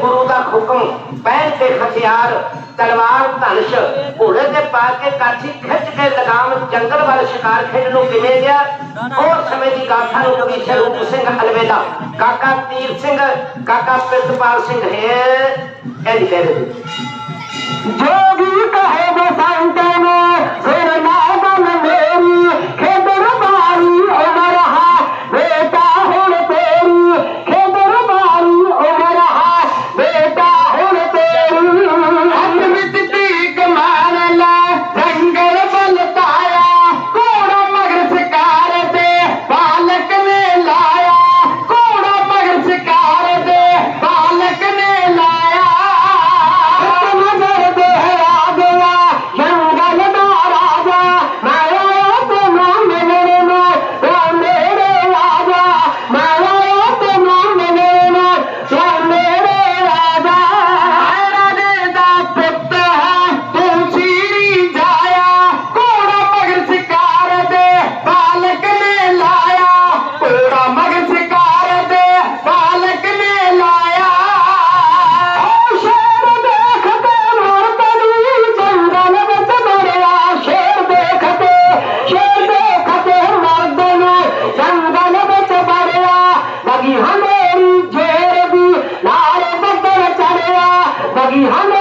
ਗੁਰੂ ਦਾ ਹੁਕਮ ਪਹਿਨ ਤੇ ਹਥਿਆਰ, ਤਲਵਾਰ, ਧਨੁਸ਼, ਘੋੜੇ ਤੇ ਪਾ ਕੇ ਕਾਠੀ ਖਿੱਚ ਕੇ ਲਗਾਮ ਜੰਗਲ ਵੱਲ ਸ਼ਿਕਾਰ ਖੇਡ ਨੂੰ ਕਿਵੇਂ ਗਿਆ ਉਹ ਸਮੇਂ ਦੀ ਗਾਥਾ ਨੂੰ ਕਵੀ ਸਰੂਪ ਸਿੰਘ ਅਲਵੇਦਾ, ਕਾਕਾ ਤੀਰ ਸਿੰਘ, ਕਾਕਾ ਪ੍ਰਿਤਪਾਲ ਸਿੰਘ ਹੈ। ਇਹ ਕਹਿ ਜੋ Muhammad